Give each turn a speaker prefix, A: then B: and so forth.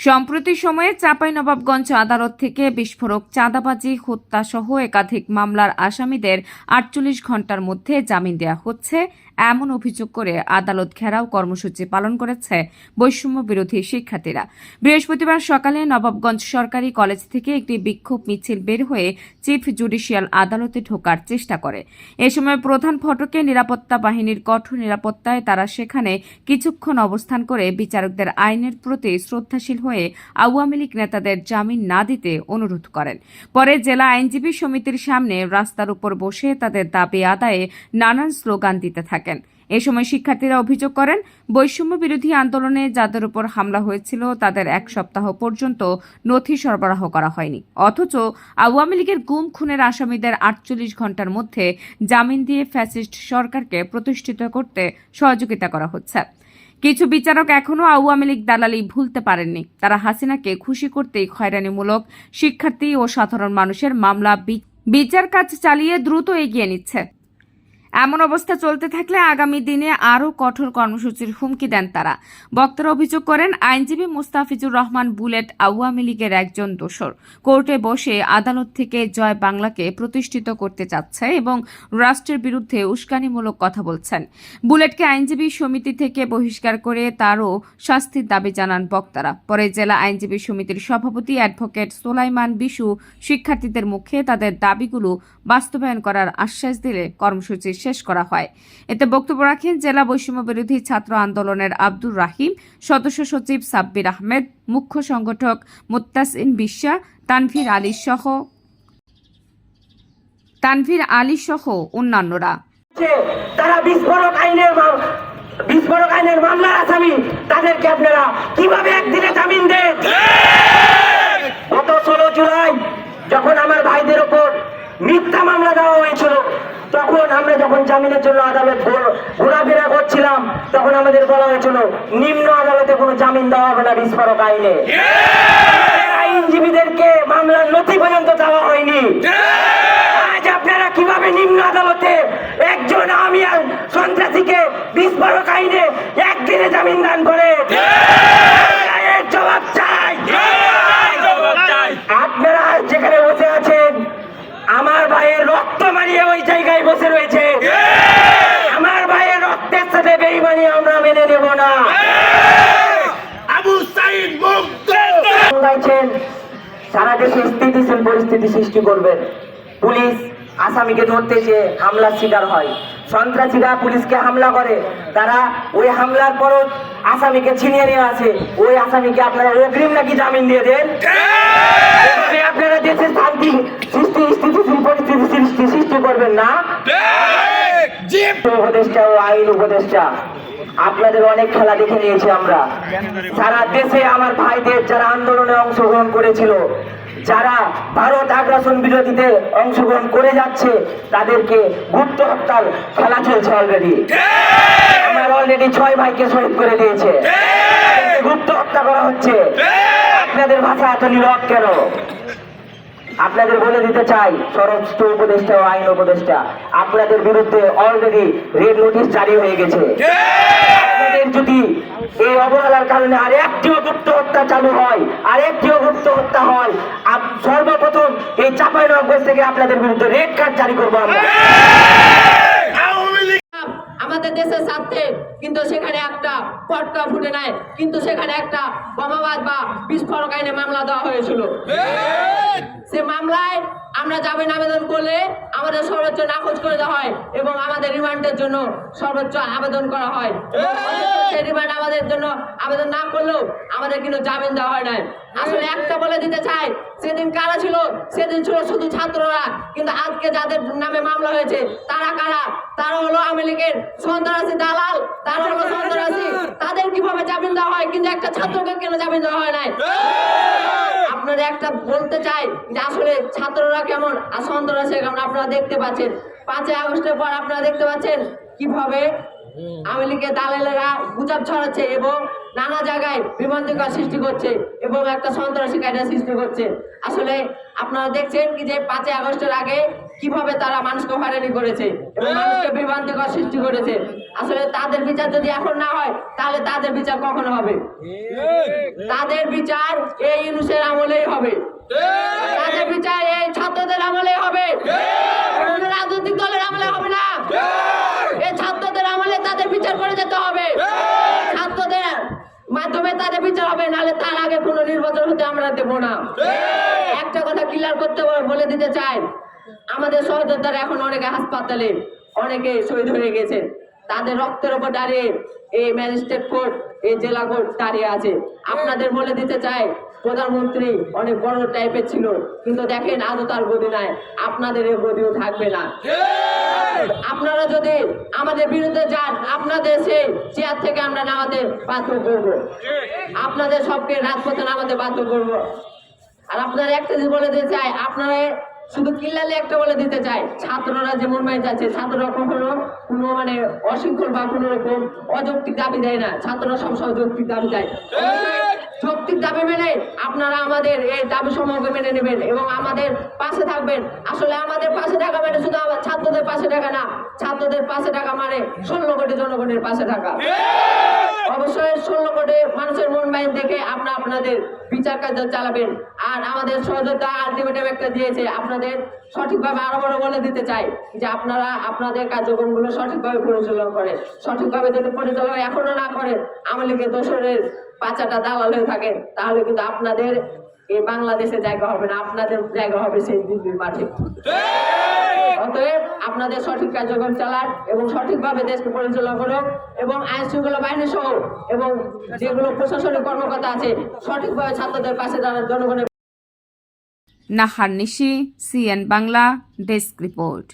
A: সম্প্রতি সময়ে চাঁপাইনবাবগঞ্জ আদালত থেকে বিস্ফোরক, চাঁদাবাজি হত্যা সহ একাধিক মামলার আসামিদের আটচল্লিশ ঘণ্টার মধ্যে জামিন দেওয়া হচ্ছে। এমন অভিযোগ করে আদালত ঘেরাও কর্মসূচি পালন করেছে বৈষম্য বিরোধী শিক্ষার্থীরা। বৃহস্পতিবার সকালে নবাবগঞ্জ সরকারি কলেজ থেকে একটি বিক্ষোভ মিছিল বের হয়ে চিফ জুডিশিয়াল আদালতে ঢোকার চেষ্টা করে। এ সময় প্রধান ফটকে নিরাপত্তা বাহিনীর কঠোর নিরাপত্তায় তারা সেখানে কিছুক্ষণ অবস্থান করে বিচারকদের আইনের প্রতি শ্রদ্ধাশীল হয়ে আওয়ামী লীগ নেতাদের জামিন না দিতে অনুরোধ করেন। পরে জেলা আইনজীবী সমিতির সামনে রাস্তার উপর বসে তাদের দাবি আদায়ে নানান স্লোগান দিতে থাকেন। এ সময় শিক্ষার্থীরা অভিযোগ করেন, বৈষম্য বিরোধী আন্দোলনে যাদের উপর হামলা হয়েছিল তাদের এক সপ্তাহ পর্যন্ত নথি সরবরাহ করা হয়নি। অথচ আওয়ামী লীগের গুম খুনের আসামিদের আটচল্লিশ ঘণ্টার মধ্যে জামিন দিয়ে ফ্যাসিস্ট সরকারকে প্রতিষ্ঠিত করতে সহযোগিতা করা হচ্ছে। কিছু বিচারক এখনও আওয়ামী লীগ দালালি ভুলতে পারেননি। তারা হাসিনাকে খুশি করতেই খয়রানিমূলক শিক্ষার্থী ও সাধারণ মানুষের মামলা বিচার কাজ চালিয়ে দ্রুত এগিয়ে নিচ্ছে। এমন অবস্থা চলতে থাকলে আগামী দিনে আরও কঠোর কর্মসূচির হুমকি দেন তারা। বক্তারা অভিযোগ করেন, আইনজীবী মুস্তাফিজুর রহমান বুলেট আওয়ামী লীগের একজন দোসর কোর্টে বসে আদালত থেকে জয় বাংলাকে প্রতিষ্ঠিত করতে চাচ্ছে এবং রাষ্ট্রের বিরুদ্ধে উস্কানিমূলক কথা বলছেন। বুলেটকে আইনজীবী সমিতি থেকে বহিষ্কার করে তারও শাস্তির দাবি জানান বক্তারা। পরে জেলা আইনজীবী সমিতির সভাপতি অ্যাডভোকেট সোলাইমান বিশু শিক্ষার্থীদের মুখে তাদের দাবিগুলো বাস্তবায়ন করার আশ্বাস দিলে কর্মসূচি শেষ করা হয়। এতে বক্তব্য রাখেন জেলা বৈষম্য বিরোধী ছাত্র আন্দোলনের আব্দুর রাহিম, সদস্য সচিব সাব্বির আহমেদ, মুখ্য সংগঠক মুত্তাসিন বিশ্বা তানভীর আলী সহ তানভীর আলী সহ অন্যান্যরা।
B: তারা বিস্ফোরক আইনের বিস্ফোরক আইনের মামলার আসামি। তাদেরকে আপনারা কীভাবে একদিনে জামিন দেন? গত ষোলো জুলাই যখন আমার ভাইদের ওপর মিথ্যা মামলা দেওয়া হয়েছিল তখন আমরা যখন জামিনের জন্য আদালত ঘোরাফেরা করছিলাম তখন আমাদের বলা হয়েছিল নিম্ন আদালতে কোনো জামিন দেওয়া হবে না বিস্ফোরক আইনে। আইনজীবীদেরকে মামলার নথি পর্যন্ত দেওয়া হয়নি। আজ আপনারা কীভাবে নিম্ন আদালতে একজন আমি সন্ত্রাসীকে বিস্ফোরক আইনে একদিনে জামিন দান করে এর জবাব চাই আপনারা যেখানে বসে আছেন আমার ভাইয়ের মারিয়ে ওই জায়গায় বসে রয়েছে। আমার ভাইয়ের রক্তের সাথে বেইমানি আমরা মেনে নেব না।
C: আবু সাইদ
B: সারা দেশে স্থিতিশীল পরিস্থিতি সৃষ্টি করবেন পুলিশ আসামিকে ধরতে যে হামলার শিকার হয়। সন্ত্রাসীরা পুলিশকে হামলা করে। তারা ওই হামলার পরও আসামিকে ছিনিয়ে নিয়ে আসে। ওই আসামিকে আপনারা অগ্রিম নাকি জামিন দিয়ে দেন? আপনারা দেশে করবেন না? উপদেষ্টা ও আইন উপদেষ্টা আপনাদের অনেক খেলা দেখে নিয়েছি আমরা। সারা দেশে আমার ভাইদের যারা আন্দোলনে অংশগ্রহণ করেছিল যারা ভারত আগ্রাসন বিরোধীতে অংশগ্রহণ করে যাচ্ছে তাদেরকে গুপ্ত হত্যার খেলা চলছে অলরেডি আমার অলরেডি ছয় ভাইকে শহীদ করে দিয়েছে। গুপ্ত হত্যা করা হচ্ছে। আপনাদের ভাষা এত নীরব কেন? আপনাদের বলে দিতে চাই স্বরাষ্ট্র উপদেষ্টা ও আইন উপদেষ্টা আপনাদের বিরুদ্ধে অলরেডি রেড নোটিশ জারি হয়ে গেছে। যদি এই অবহেলার কারণে আর একটিও গুপ্ত হত্যা চালু হয় আর একটিও গুপ্ত হত্যা হয় আপ- সর্বপ্রথম এই চাপাই নগর থেকে আপনাদের বিরুদ্ধে রেড কার্ড জারি করব আমরা।
D: আমাদের দেশের স্বার্থে কিন্তু সেখানে একটা পটকা ফুটে নাই। কিন্তু সেখানে একটা বোমাবাদ বা বিস্ফোরক আইনে মামলা দেওয়া হয়েছিল। সে মামলায় আমরা জামিন আবেদন করলে আমাদের সর্বোচ্চ নাকচ করে দেওয়া হয় এবং আমাদের রিমান্ডের জন্য সর্বোচ্চ আবেদন করা হয়। সেই রিমান্ড আমাদের জন্য আবেদন না করলেও আমাদের কিন্তু জামিন দেওয়া হয় নাই। আসলে একটা বলে দিতে চাই সেদিন কারা ছিল? সেদিন ছিল শুধু ছাত্ররা। কিন্তু আজকে যাদের নামে মামলা হয়েছে তারা কারা? তারা হলো আওয়ামী লীগের সন্ত্রাসী দালাল তারা হলো সন্ত্রাসী তাদের কীভাবে জামিন দেওয়া হয়? কিন্তু একটা ছাত্রকে কেন জামিন দেওয়া হয় নাই? আপনারা একটা বলতে চাই যে আসলে ছাত্ররা কেমন? আর আছে কেমন আপনারা দেখতে পাচ্ছেন। পাঁচই আগস্টের পর আপনারা দেখতে পাচ্ছেন কীভাবে আওয়ামী লীগের দালালেরা গুজব ছড়াচ্ছে এবং নানা জায়গায় বিভ্রান্তিকা সৃষ্টি করছে এবং একটা সন্ত্রাসী কায়দা সৃষ্টি করছে। আসলে আপনারা দেখছেন কি যে পাঁচই আগস্টের আগে কীভাবে তারা মানুষকে হয়রানি করেছে এবং মানুষকে বিভ্রান্তিকর সৃষ্টি করেছে। আসলে তাদের বিচার যদি এখন না হয় তাহলে তাদের বিচার কখন হবে? তাদের বিচার এই ইউনুসের আমলেই হবে তাদের বিচার এই ছাত্রদের আমলে হবে কোনো রাজনৈতিক দলের আমলে হবে না এই ছাত্রদের আমলে তাদের বিচার করে যেতে হবে ছাত্রদের মাধ্যমে তাদের বিচার হবে নাহলে তার আগে কোনো নির্বাচন হতে আমরা দেবো না। একটা কথা ক্লিয়ার করতে বলে দিতে চাই। আমাদের সহযোদ্ধারা এখন অনেকে হাসপাতালে অনেকে শহীদ হয়ে গেছেন তাদের রক্তের উপর দাঁড়িয়ে এই ম্যাজিস্ট্রেট কোর্ট এই জেলা কোর্ট দাঁড়িয়ে আছে। আপনাদের বলে দিতে চাই প্রধানমন্ত্রী অনেক বড় টাইপের ছিল, কিন্তু দেখেন আজও তার গদি নাই। আপনাদের এই গদিও থাকবে না। আপনারা যদি আমাদের বিরুদ্ধে যান, আপনাদের সেই চেয়ার থেকে আমরা নামাতে বাধ্য করব। আপনাদের সবকে রাজপথে নামাতে বাধ্য করব। আর আপনারা একটা জিনিস বলে দিতে চাই, আপনারা শুধু কিল্লালে একটা বলে দিতে চাই, ছাত্ররা যেমন মাইন যাচ্ছে, ছাত্ররা কখনো কোনো মানে অশৃঙ্খল বা কোনো রকম অযৌক্তিক দাবি দেয় না। ছাত্ররা সবসময় যৌক্তিক দাবি দেয়। যৌক্তিক দাবি মেনে আপনারা আমাদের এই দাবি সমূহকে মেনে নেবেন এবং আমাদের পাশে থাকবেন। আসলে আমাদের পাশে থাকা মানে শুধু আমার ছাত্রদের পাশে থাকা না, ছাত্রদের পাশে থাকা মানে ষোলো কোটি জনগণের পাশে থাকা। অবশ্যই ষোলো কোটি মানুষের মন মাইন্ড দেখে আপনারা আপনাদের বিচার কার্য চালাবেন। আর আমাদের সহযোগিতা আলটিমেটাম একটা দিয়েছে, আপনাদের সঠিকভাবে আরও বড় বলে দিতে চাই যে আপনারা আপনাদের কার্যক্রমগুলো সঠিকভাবে পরিচালনা করে সঠিকভাবে যদি পরিচালনা এখনও না করে আমলিকে দোসরের পাচাটা দালাল হয়ে থাকেন তাহলে কিন্তু আপনাদের এই বাংলাদেশে জায়গা হবে না, আপনাদের জায়গা হবে সেই দিল্লির মাঠে। অতএব আপনাদের সঠিক কার্যক্রম চালান এবং সঠিকভাবে দেশকে পরিচালনা করুন এবং আইন শৃঙ্খলা বাহিনী সহ এবং যেগুলো প্রশাসনিক কর্মকর্তা আছে, সঠিকভাবে ছাত্রদের পাশে দাঁড়ান, জনগণের
A: Nahar Nishi, CN Bangla, desk report.